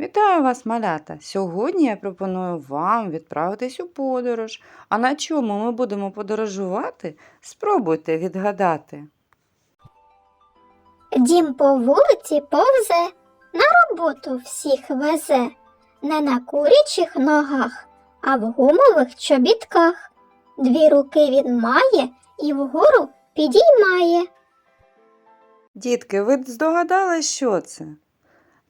Вітаю вас, малята! Сьогодні я пропоную вам відправитись у подорож. А на чому ми будемо подорожувати? Спробуйте відгадати. Дім по вулиці повзе, на роботу всіх везе, не на курячих ногах, а в гумових чобітках. Дві руки він має і вгору підіймає. Дітки, ви здогадались, що це?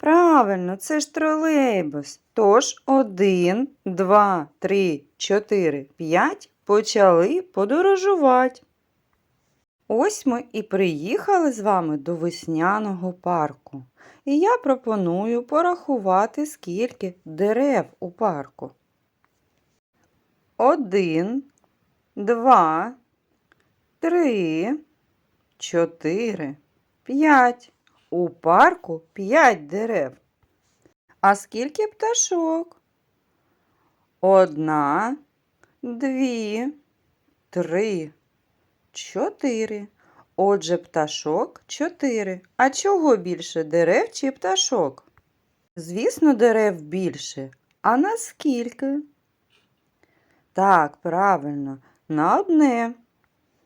Правильно, це ж тролейбус. Тож один, два, три, чотири, п'ять почали подорожувати. Ось ми і приїхали з вами до весняного парку. І я пропоную порахувати, скільки дерев у парку. Один, два, три, чотири, п'ять. У парку п'ять дерев. А скільки пташок? Одна, дві, три, чотири. Отже, пташок чотири. А чого більше дерев чи пташок? Звісно, дерев більше. А наскільки? Так, правильно, на одне.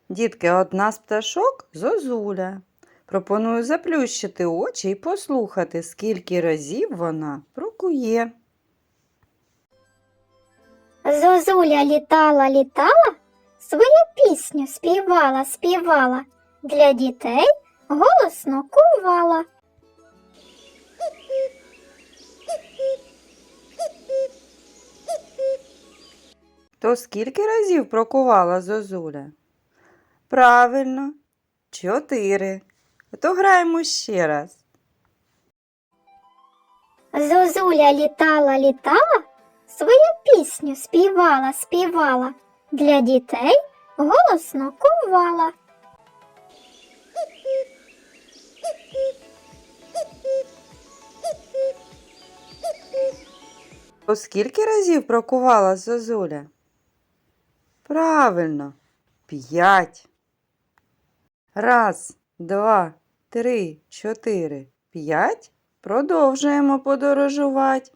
Дітки, одна з пташок зозуля. Пропоную заплющити очі і послухати, скільки разів вона прокує. Зозуля літала, літала, свою пісню співала, співала, для дітей голосно кувала. То скільки разів прокувала зозуля? Правильно, чотири. То граємо ще раз. Зозуля літала, літала, свою пісню співала, співала, для дітей голосно кувала. То скільки разів прокувала зозуля? Правильно, п'ять. Раз, два, три, чотири, п'ять. Продовжуємо подорожувати.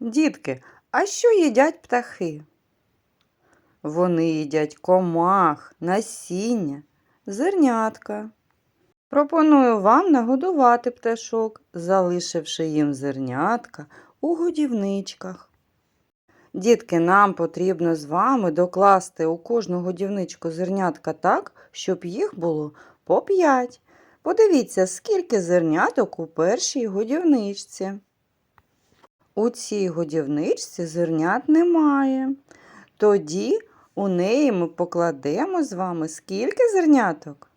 Дітки, а що їдять птахи? Вони їдять комах, насіння, зернятка. Пропоную вам нагодувати пташок, залишивши їм зернятка у годівничках. Дітки, нам потрібно з вами докласти у кожну годівничку зернятка так, щоб їх було по 5. Подивіться, скільки зерняток у першій годівничці. У цій годівничці зернят немає. Тоді у неї ми покладемо з вами скільки зерняток?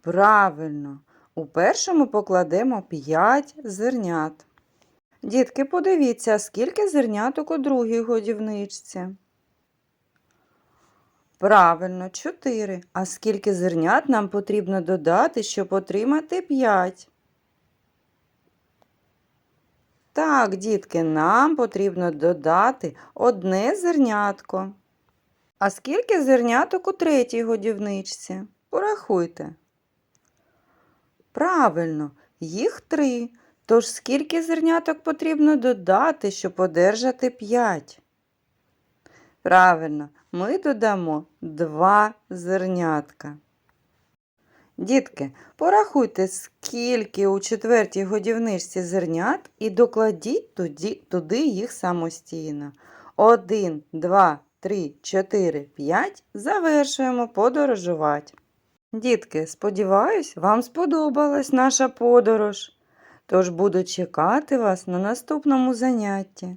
Правильно, у першому покладемо 5 зернят. Дітки, подивіться, скільки зерняток у другій годівничці. Правильно, 4. А скільки зернят нам потрібно додати, щоб отримати 5? Так, дітки, нам потрібно додати одне зернятко. А скільки зерняток у третій годівничці? Порахуйте. Правильно, їх три. Тож скільки зерняток потрібно додати, щоб одержати 5? Правильно, ми додамо 2 зернятка. Дітки, порахуйте, скільки у четвертій годівничці зернят і докладіть туди, туди їх самостійно. 1, 2, 3, 4, 5. Завершуємо подорожувати. Дітки, сподіваюсь, вам сподобалась наша подорож. Тож буду чекати вас на наступному занятті.